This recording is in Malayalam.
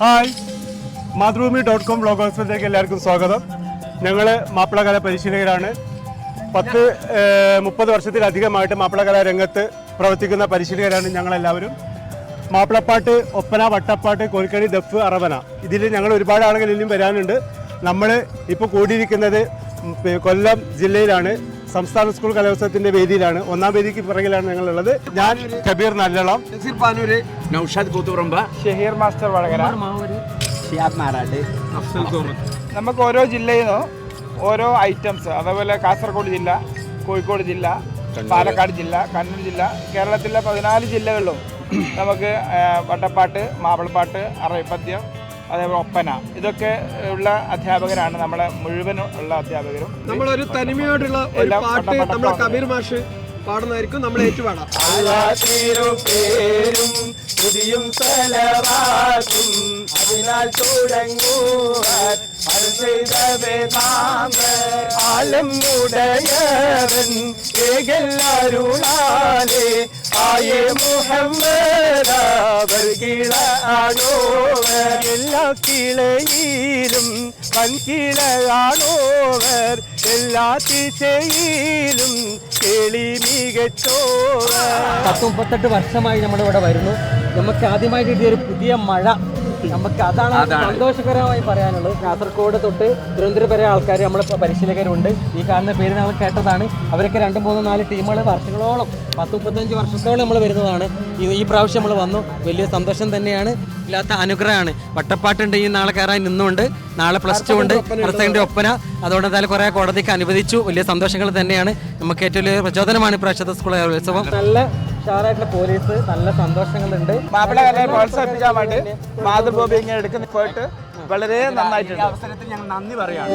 ഹായ് മാതൃഭൂമി ഡോട്ട് കോം ബ്ലോഗോത്സവത്തിലേക്ക് എല്ലാവർക്കും സ്വാഗതം. ഞങ്ങൾ മാപ്പിളകല പരിശീലകരാണ്. പത്ത് മുപ്പത് വർഷത്തിലധികമായിട്ട് മാപ്പിളകല രംഗത്ത് പ്രവർത്തിക്കുന്ന പരിശീലകരാണ് ഞങ്ങളെല്ലാവരും. മാപ്പിളപ്പാട്ട് ഒപ്പന വട്ടപ്പാട്ട് കോൽക്കണി ദഫ് അറവന. ഇതിൽ ഞങ്ങൾ ഒരുപാട് ആളുകൾ ഇനിയും വരാനുണ്ട്. നമ്മൾ ഇപ്പോൾ കൂടിയിരിക്കുന്നത് കൊല്ലം ജില്ലയിലാണ്. സംസ്ഥാന സ്കൂൾ കലോത്സവത്തിന്റെ വേദിയിലാണ്. ഒന്നാം വേദിക്ക് പിറകിലാണ് ഞങ്ങളുള്ളത്. ഞാൻ കബീർ നല്ലളം. നസീർ പാനൂര് നൌഷാദ് കൂത്തുപറമ്പ. ഷഹീർ മാസ്റ്റർ വടകര. ഷിയാബ് മാറാട്ട് നമുക്ക് ഓരോ ജില്ലയിൽ നിന്നും ഓരോ ഐറ്റംസ് അതേപോലെ കാസർഗോഡ് ജില്ല കോഴിക്കോട് ജില്ല പാലക്കാട് ജില്ല കണ്ണൂർ ജില്ല. കേരളത്തിലെ പതിനാല് ജില്ലകളിലും നമുക്ക് വട്ടപ്പാട്ട് മാപ്പിളപ്പാട്ട് അറയപ്പദ്യം അതേപോലെ ഒപ്പന. ഇതൊക്കെ ഉള്ള അധ്യാപകരാണ് നമ്മളെ മുഴുവൻ ഉള്ള അധ്യാപകരും. നമ്മളൊരു തനിമയോടുള്ള ഒരു എല്ലാം പാട്ട് നമ്മളെ കബീർ മാഷ് പാടുന്നതായിരിക്കും നമ്മൾ ഏറ്റുപാടാം. പേരും പുതിയും സലവാസും അതിനാൽ തുടങ്ങുവാൻ ആലം ഉടയവൻ ഏകല്ലാരുളാലേ ആയേ മുഹമ്മദ് വർഗിളാണോവർ എല്ലാ കിളയിലും വൻകിളയാണോവർ എല്ലാ ദിശയിലും കേളി മികച്ചോവർ. പത്ത് മുപ്പത്തെട്ട് വർഷമായി നമ്മൾ ഇവിടെ വരുന്നു. നമുക്ക് ആദ്യമായിട്ട് കിട്ടിയ ഒരു പുതിയ മഴ നമുക്ക് അതാണ് സന്തോഷകരമായി പറയാനുള്ളത്. കാസർഗോഡ് തൊട്ട് തിരുവനന്തപുരം വരെ ആൾക്കാർ നമ്മൾ പരിശീലകരുണ്ട്. ഈ കാണുന്ന പേര് നമ്മൾ കേട്ടതാണ്. അവരൊക്കെ രണ്ട് മൂന്ന് നാല് ടീമുകൾ വർഷങ്ങളോളം പത്ത് മുപ്പത്തഞ്ച് വർഷത്തോളം നമ്മൾ വരുന്നതാണ്. ഈ പ്രാവശ്യം നമ്മൾ വന്നു. വലിയ സന്തോഷം തന്നെയാണ്. ഇല്ലാത്ത അനുഗ്രഹമാണ്. വട്ടപ്പാട്ടുണ്ട് ഈ നാളെ കയറാൻ നിന്നുണ്ട് നാളെ പ്ലസ് ടു ഉണ്ട്. പ്രസിഡന്റ് ഒപ്പന അതുകൊണ്ട് എന്തായാലും കുറെ കോടതിക്ക് അനുവദിച്ചു. വലിയ സന്തോഷങ്ങൾ തന്നെയാണ്. നമുക്ക് ഏറ്റവും വലിയ പ്രചോദനമാണ് ഇപ്രാവശ്യത്തെ സ്കൂൾ ഉത്സവം. നല്ല ഷാറായിട്ടുള്ള പോലീസ് നല്ല സന്തോഷങ്ങളുണ്ട്. മാപ്പിള കലയെ പ്രോത്സാഹിപ്പിക്കാൻ വേണ്ടി മാതൃഭൂമി ഇങ്ങനെ എടുക്കുന്ന പോയിട്ട് വളരെ നന്നായിട്ടുണ്ട്. അവസരത്തിൽ ഞങ്ങൾ നന്ദി പറയാണ്